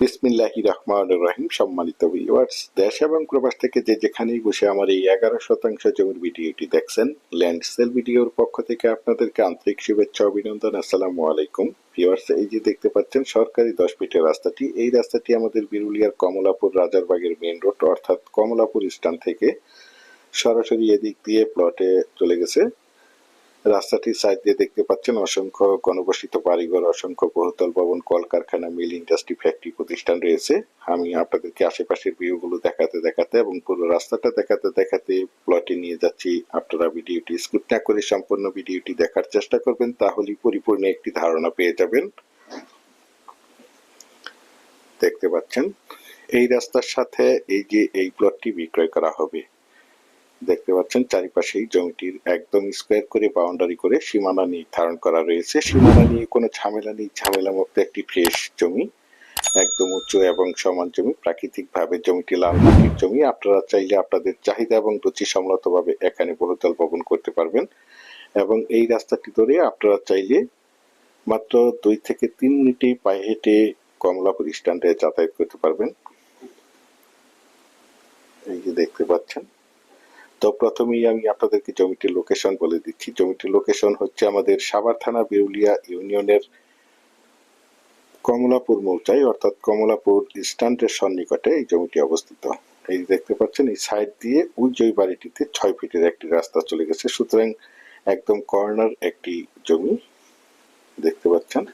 বিসমিল্লাহি রহমান রহিম, সম্মানিত ভিউয়ার্স দেশ এবং প্রবাস থেকে যে যেখানেই বসে আমার এই এগারো শতাংশ জমির ভিডিওটি দেখছেন ল্যান্ড সেল ভিডিওর পক্ষ থেকে আপনাদেরকে আন্তরিক শুভেচ্ছা, অভিনন্দন, আসসালামু আলাইকুম। ভিউয়ার্স এই যে দেখতে পাচ্ছেন, সরকারি দশ ফিটের রাস্তাটি। এই রাস্তাটি আমাদের বিরুলিয়ার কমলাপুর রাজারবাগের মেইন রোড অর্থাৎ কমলাপুর স্ট্যান্ড থেকে সরাসরি এদিক দিয়ে প্লটে চলে গেছে। রাস্তাটির সাইড দিয়ে দেখতে পাচ্ছেন অসংখ্য গণবসিত বাড়িঘর, অসংখ্য বহুতল ভবন, কলকারখানা, মিল ইন্ডাস্ট্রি, ফ্যাক্টরি প্রতিষ্ঠান রয়েছে। আমি আপনাদেরকে আশেপাশের ভিউগুলো দেখাতে দেখাতে এবং পুরো রাস্তাটা দেখাতে দেখাতে প্লটে নিয়ে যাচ্ছি। আপনারা ভিডিওটি স্কিপ না করে সম্পূর্ণ ভিডিওটি দেখার চেষ্টা করবেন, তাহলেই পরিপূর্ণ একটি ধারণা পেয়ে যাবেন। দেখতে পাচ্ছেন, এই রাস্তার সাথে এই যে এই প্লটটি বিক্রয় করা হবে। পাচ্ছেন চারিপাশেই জমিটির একদম স্কোয়ার করে বাউন্ডারি করে সীমানা নির্ধারণ করা রয়েছে। সীমানা নিয়ে কোনো ঝামেলা নেই। ঝামেলা মুক্ত একটি ফ্রেশ জমি, একদম উচ্চ এবং সমান জমি প্রাকৃতিক ভাবে জমিটি লাল মাটির জমি। আপনারা চাইলে আপনাদের চাহিদা এবং রুচি সম্মতভাবে এখানে বহুতল ভবন করতে পারবেন। এবং এই রাস্তাটি ধরে আপনারা চাইলে মাত্র দুই থেকে তিন মিনিটে পায়ে হেঁটে কমলাপুর স্ট্যান্ডে যাতায়াত করতে পারবেন। এই যে দেখতে পাচ্ছেন তো প্রথমেই আমি আপনাদেরকে জমিটির লোকেশন বলে দিচ্ছি। জমিটির লোকেশন হচ্ছে আমাদের সাভার থানা বিরুলিয়া ইউনিয়নের কমলাপুর মৌচাই, অর্থাৎ কমলাপুর স্ট্যান্ডের সন্নিকটে এই জমিটি অবস্থিত। এই দেখতে পাচ্ছেন, এই সাইড দিয়ে ওই বাড়িটিতে ছয় ফিটের একটি রাস্তা চলে গেছে। সুতরাং একদম কর্নার একটি জমি, দেখতে পাচ্ছেন।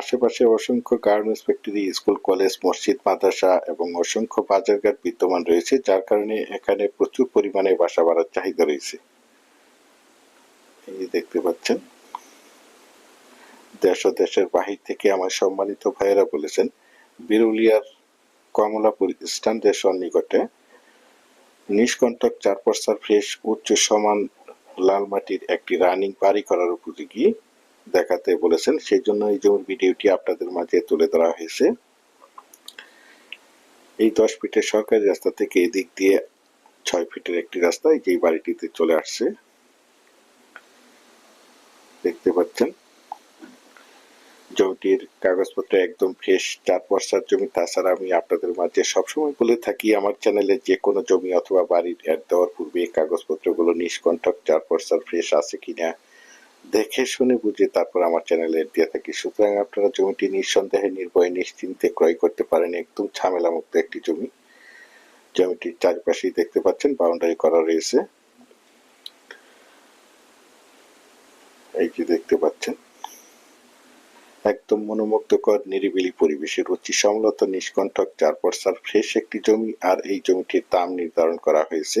আশেপাশে অসংখ্য গার্মেন্টস ফ্যাক্টরি, স্কুল, কলেজ, মসজিদ, মাদ্রাসা এবং অসংখ্য বাজারঘাট বিদ্যমান রয়েছে, যার কারণে এখানে প্রচুর পরিমাণে বাসা বাড়ার চাহিদা রয়েছে। এই দেখতে পাচ্ছেন। দেশ ও দেশের বাহির থেকে আমার সম্মানিত ভাইয়েরা বলেছেন, বিরুলিয়ার কমলাপুর স্ট্যান্ডের নিকটে নিষ্কণ্টক চার পর্সার ফ্রেশ উচ্চ সমান লাল মাটির একটি রানিং বাড়ি করার উপযোগী দেখাতে বলেছেন সেই জন্য এই জমির ভিডিওটি আপনাদের মাঝে তুলে ধরা হয়েছে। এই দশ ফিটের সরকারি রাস্তা থেকে এদিক দিয়ে ছয় ফিটের একটি রাস্তা যেই বাড়িটিতে চলে আসছে, দেখতে পাচ্ছেন। জমিটির কাগজপত্র একদম ফ্রেশ চার পর্সার জমি, তাছাড়া আমি আপনাদের মাঝে সবসময় বলে থাকি, আমার চ্যানেলে যে কোনো জমি অথবা বাড়ির অ্যাড দেওয়ার পূর্বে কাগজপত্রগুলো নিষ্কণ্ঠক চার পর্সার ফ্রেশ আছে কিনা দেখে শুনে বুঝে তারপর আমার চ্যানেলে দিয়ে থাকি। সুতরাং আপনারা জমিটি নিঃসন্দেহে নির্ভয়ে নিশ্চিন্তে ক্রয় করতে পারেন। একদম ঝামেলা মুক্ত একটি জমি। জমিটির চারপাশেই দেখতে পাচ্ছেন বাউন্ডারি করা রয়েছে। এই যে দেখতে পাচ্ছেন, একদম মনোমুগ্ধকর, নিরিবিলি পরিবেশে রুচি, সমলত, নিষ্কণ্ঠক চার পর্সার ফ্রেশ একটি জমি, আর এই জমিটির দাম নির্ধারণ করা হয়েছে।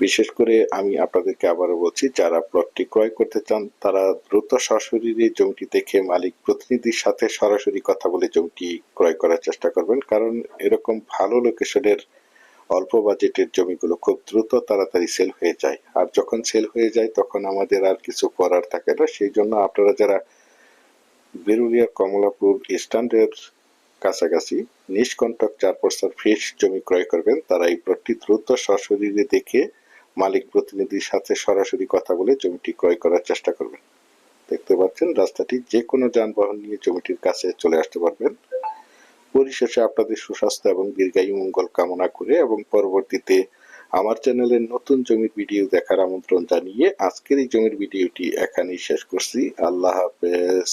বিশেষ করে আমি আপনাদেরকে আবারও বলছি, যারা প্লটটি ক্রয় করতে চান, তারা দ্রুত সশরীরে জমিটি দেখে মালিক প্রতিনিধির সাথে সরাসরি কথা বলে জমিটি ক্রয় করার চেষ্টা করবেন। কারণ এরকম ভালো লোকেশনের অল্প বাজেটের জমিগুলো খুব দ্রুত তাড়াতাড়ি সেল হয়ে যায়। আর যখন সেল হয়ে যায়, তখন আমাদের আর কিছু করার থাকে না। সেই জন্য আপনারা যারা বেরুলিয়ার কমলাপুর স্ট্যান্ডের কাছাকাছি নিষ্কণ্টক চার পর্সার ফ্রেশ জমি ক্রয় করবেন, তারা এই প্লটটি দ্রুত সশরীরে দেখে মালিক প্রতিনিধির সাথে সরাসরি কথা বলে জমিটি ক্রয় করার চেষ্টা করবেন। দেখতে পাচ্ছেন, রাস্তাটি যে কোনো যানবাহন নিয়ে জমিটির কাছে চলে আসতে পারবেন। পরিশেষে আপনাদের সুস্বাস্থ্য এবং দীর্ঘায়ু মঙ্গল কামনা করে এবং পরবর্তীতে আমার চ্যানেলের নতুন জমির ভিডিও দেখার আমন্ত্রণ জানিয়ে আজকের এই জমির ভিডিওটি এখানেই শেষ করছি। আল্লাহ হাফেজ।